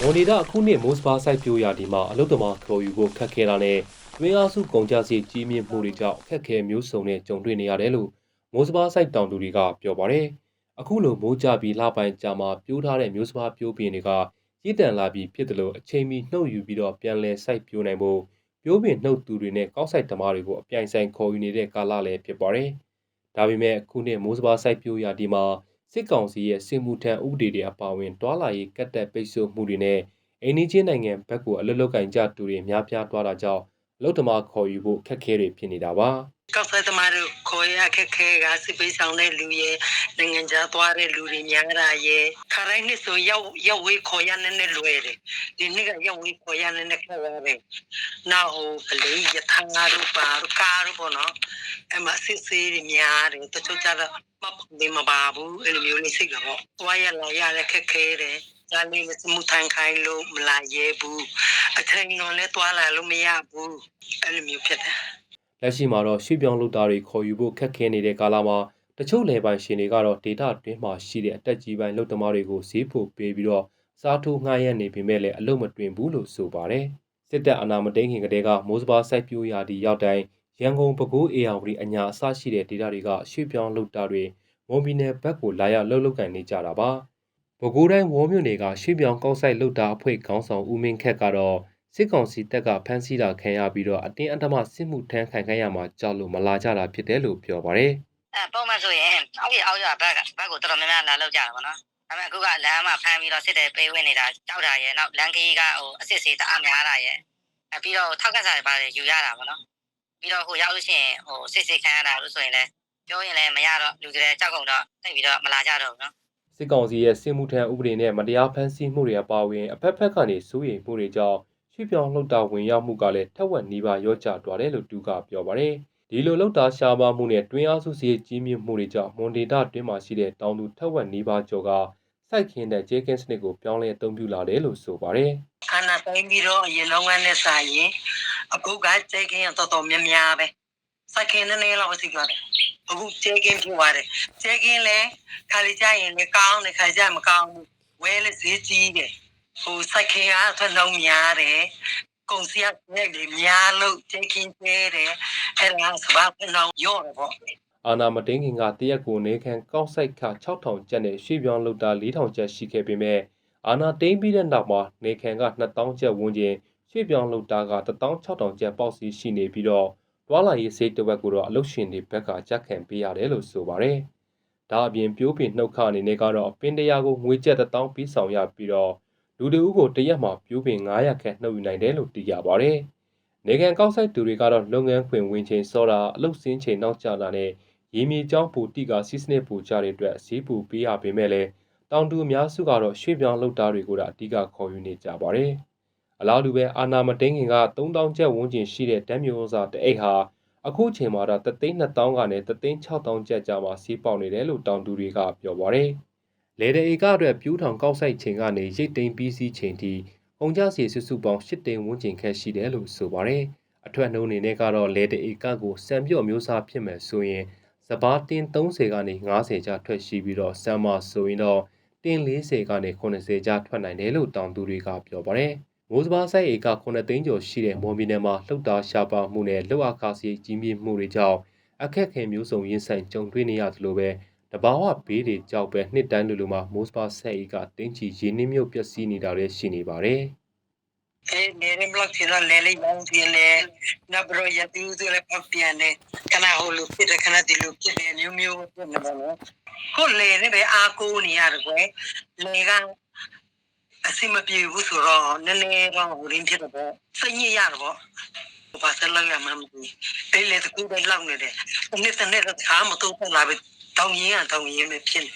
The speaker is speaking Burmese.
မော်နီတာအခုနှစ်မိုးစပါစိုက်ပျိုးရာဒီမှာအလုတ္တမခေါ်ယူဖို့ခက်ခဲတာနဲ့တွင်းအားစုကုန်ကြစီကြီးမြင့်မှုတွေကြောင့်အခက်အခဲမျိုးစုံနဲ့ကြုံတွေ့နေရတယ်လို့မိုးစပါစိုက်တောင်သူတွေကပြောပါတယ်။အခုလိုမိုးကြပြီးလှပိုင်းကြာမှာပြိုးထားတဲ့မျိုးစပါပြိုးပင်တွေကရည်တန်လာပြီးဖြစ်တယ်လို့အချိန်မီနှုတ်ယူပြီးတော့ပြန်လည်စိုက်ပျိုးနိုင်ဖို့ပြိုးပင်နှုတ်သူတွေနဲ့ကောက်စိုက်သမားတွေကိုအပြိုင်ဆိုင်ခေါ်ယူနေတဲ့ကာလလည်းဖြစ်ပါတယ်။ဒါပေမဲ့အခုနှစ်မိုးစပါစိုက်ပျိုးရာဒီမှာ စစ်ကောင်စီရဲ့စစ်မှုထမ်းဥပဒေတွေအပါအဝင်တွာလာရေးကတ်တက်ပိတ်ဆို့မှုတွေနဲ့အိန္ဒိချင်းနိုင်ငံဘက်ကိုအလွတ်လောက်ကင်ကြသူတွေများပြားသွားတာကြောင့်အ လုတ္တမခေါ်ယူဖို့ခက်ခဲတွေဖြစ်နေတာပါကောက်ဆက်သမားတို့ခေါ်ရခက်ခဲကစစ်ပေးဆောင်တဲ့လူရဲ့နိုင်ငံခြားသွားတဲ့လူတွေများတာရဲ့ခရိုင်းနှစ်ဆိုရောက်ရောက်ဝေးခေါ်ရနေနဲ့လွယ်တယ်ဒီနှစ်ကရောက်ဝေးခေါ်ရနေနဲ့ခက်ရတယ်နောက်ဟိုကလေးရထငါတို့ပါတို့ကားတို့ပေါ့နော်အမစစ်စေးတွေများတယ်တချို့ကြတော့မပုံမပါဘူးအဲ့လိုမျိုးလေးစိတ်ကတော့သွားရလာရလည်းခက်ခဲတယ်ဒါလေးစမှုထိုင်ခိုင်းလို့မလာရဲဘူး အချိန်တော့လည်းသွားလာလို့မရဘူးအဲ့လိုမျိုးဖြစ်တယ်လက်ရှိမှာတော့ရွှေ့ပြောင်းလုပ်သားတွေခေါ်ယူဖို့ခက်ခဲနေတဲ့ကာလမှာတချို့လယ်ပိုင်ရှင်တွေကတော့ဒေတာတွင်းမှာရှိတဲ့အတက်ကြီးပိုင်းလုပ်သမားတွေကိုဈေးဖို့ပေးပြီးတော့စားထိုးငှားရမ်းနေပေမဲ့လည်းအလုံးမတွင်ဘူးလို့ဆိုပါတယ်စစ်တပ်အာဏာမသိမ်းခင်ကတည်းကမိုးစပါစိုက်ပျိုးရာဒီရောက်တိုင်းရန်ကုန်ပဲခူးအေယာဝတီအညာအစရှိတဲ့ဒေတာတွေကရွှေ့ပြောင်းလုပ်သားတွေမွန်ပြည်နယ်ဘက်ကိုလာရောက်လှုပ်လှုပ်ကန်နေကြတာပါ ပဲခူးတိုင်းဝေါ်မြို့နယ်ကရွှေ့ပြောင်းကောက်ဆိုင်လုပ်သားအဖွဲ့ခေါင်းဆောင်ဦးမင်းခက်ကတော့စစ်ကောင်စီတပ်ကဖမ်းဆီးတာခံရပြီးတော့အတင်းအဓမ္မစစ်မှုထမ်းခံခိုင်းရမှာကြောက်လို့မလာကြတာဖြစ်တယ်လို့ပြောပါတယ်အဲပုံမှန်ဆိုရင်အောက်ရအောက်ရဘက်ကဘက်ကိုတော်တော်များများလာလောက်ကြတာပေါ့နော်ဒါပေမဲ့အခုကလမ်းမှာဖမ်းပြီးတော့စစ်တယ်ပေးဝင်နေတာကြောက်တာရဲ့နောက်လမ်းကြီးကဟိုအစ်စ်စီတအားများတာရဲ့အဲပြီးတော့ထောက်ကစားတွေပါတယ်ယူရတာပေါ့နော်ပြီးတော့ဟိုရောက်လို့ရှိရင်ဟိုစစ်စစ်ခံရတာလို့ဆိုရင်လည်းပြောရင်လည်းမရတော့လူတွေကြောက်ကုန်တော့တိတ်ပြီးတော့မလာကြတော့ဘူးနော် စစ်ကောင်စီရဲ့စစ်မှုထမ်းဥပဒေနဲ့မတရားဖမ်းဆီးမှုတွေအပါအဝင်အဖက်ဖက်ကနေစိုးရိမ်မှုတွေကြောင့်ရွှေ့ပြောင်းလှုပ်တာဝင်ရောက်မှုကလည်းထက်ဝက်နီးပါးရော့ကျသွားတယ်လို့သူကပြောပါတယ်ဒီလိုလှုပ်တာရှားပါမှုနဲ့တွင်းအားစုစီကြီးမြင့်မှုတွေကြောင့်မွန်ဒေတာတွင်းမှာရှိတဲ့တောင်သူထက်ဝက်နီးပါးကျော်ကစိုက်ခင်းတဲ့ဂျေကင်းစနစ်ကိုပြောင်းလဲအသုံးပြုလာတယ်လို့ဆိုပါတယ်အာနာတိုင်းပြီးတော့အရင်တော့ကနဲ့စာရင်အခုကကျဲကင်းရတော်တော်များများပဲစက်ခင်းနေလောက်စီကြတယ် အခုကျဲကင်းပြပါတယ်ကျဲကင်းလဲခါလီကြရင်လည်းကောင်းတယ်ခါကြမကောင်းဘူးဝဲလဲဈေးကြီးတယ်ဟိုစက်ခင်းကထွက်လုံးများတယ်ကုန်စည်နဲ့လေများလို့ကျဲကင်းကျဲတယ်အဲ့ဒါစဘာဖနှောင်းရော့တယ်ပေါ့အာနာမတင်းခင်ကတရက်ကိုနေခံကောက်ဆိုင်ခ6000ကျပ်နဲ့ရွှေ့ပြောင်းလုပ်တာ4000ကျပ်ရှိခဲ့ပေမဲ့အာနာတိန်ပြီးတဲ့နောက်မှာနေခံက2000ကျပ်ဝန်းကျင်ရွှေ့ပြောင်းလုပ်တာက16000ကျပ်ပေါက်စီရှိနေပြီးတော့ တွာလာရေးစိတ်တစ်ဝက်ကိုတော့အလုတ်ရှင်တွေဘက်ကကြက်ခံပေးရတယ်လို့ဆိုပါတယ်။ဒါအပြင်ပြိုးပင်နှုတ်ခအနေနဲ့ကတော့ပင်တရာကိုငွေကျပ်1000ပြီးဆောင်ရပြီးတော့လူတဦးကိုတရက်မှာပြိုးပင်900ခန့်နှုတ်ယူနိုင်တယ်လို့သိရပါတယ်။နေခံကောက်ဆိုင်သူတွေကတော့လုပ်ငန်းခွင်ဝင်ချိန်စောတာအလုတ်စင်းချိန်နောက်ကျလာတဲ့ရေမြေကျောင်းပူတိကစီစနစ်ပူကြတဲ့အတွက်ဈေးပူပေးရပေမဲ့လည်းတောင်တူအများစုကတော့ရွှေ့ပြောင်းလုပ်သားတွေကိုဒါအဓိကခေါ်ယူနေကြပါတယ်။ အလားတူပဲအာနာမတိန်ခင်က3000ကျပ်ဝန်းကျင်ရှိတဲ့တမ်းမျိုးစားတအိတ်ဟာအခုချိန်မှာတော့3,200ကနေ3,600ကျပ်ကြာမှဈေးပေါက်နေတယ်လို့တောင်တူတွေကပြောပါတယ်။လေတဲ့ဧကအတွက်ပြူးထောင်ကောက်ဆိုင်ချိန်ကနေရိတ်သိမ်းပြီးစီးချိန်ထိကုန်ကြစီစုစုပေါင်း8သိန်းဝန်းကျင်ခန့်ရှိတယ်လို့ဆိုပါတယ်။အထွက်နှုန်းအနေနဲ့ကတော့လေတဲ့ဧကကိုစံပြော့မျိုးစားဖြစ်မယ်ဆိုရင်စပါးတင်း30ကနေ90ကျထွက်ရှိပြီးတော့ဆမ်မာဆိုရင်တော့တင်း40ကနေ80ကျထွက်နိုင်တယ်လို့တောင်သူတွေကပြောပါတယ်။ မိုးစပါးဆိုင်ဧက9သိန်းကျော်ရှိတဲ့မွန်ပြည်နယ်မှာလှုပ်သားရှားပါမှုနဲ့လှုပ်အခါစီကြီးမြင့်မှုတွေကြောင့်အခက်အခဲမျိုးစုံရင်ဆိုင်ကြုံတွေ့နေရသလိုပဲတဘာဝဘေးတွေကြောက်ပဲနှစ်တိုင်းလိုလိုမှာမိုးစပါးဆိုင်ဧကတင်းချီရင်းနှီးမြုပ်ပျက်စီးနေတာလည်းရှိနေပါတယ်။အဲနေရမလို့ချင်တော့လဲလေးပေါင်းပြင်းလဲနဘရရတူးဆိုလဲပေါက်ပြန်တယ်ခဏဟိုလိုဖြစ်တယ်ခဏဒီလိုဖြစ်တယ်မျိုးမျိုးဖြစ်နေတယ်နော်ကိုလေနဲ့ပဲအာကိုနေရတယ်ကွယ်လေက အစိမပြေဘူးဆိုတော့နည်းနည်းတော့ဟိုရင်းဖြစ်တော့စိတ်ညစ်ရတယ်ပေါ့ဘာစလောက်ရမှမသိအဲ့လေတကူပဲလောက်နေတယ်တစ်နှစ်တစ်နှစ်ခါမတော့လာပဲတောင်းရင်ကတောင်းရင်ပဲဖြစ်နေ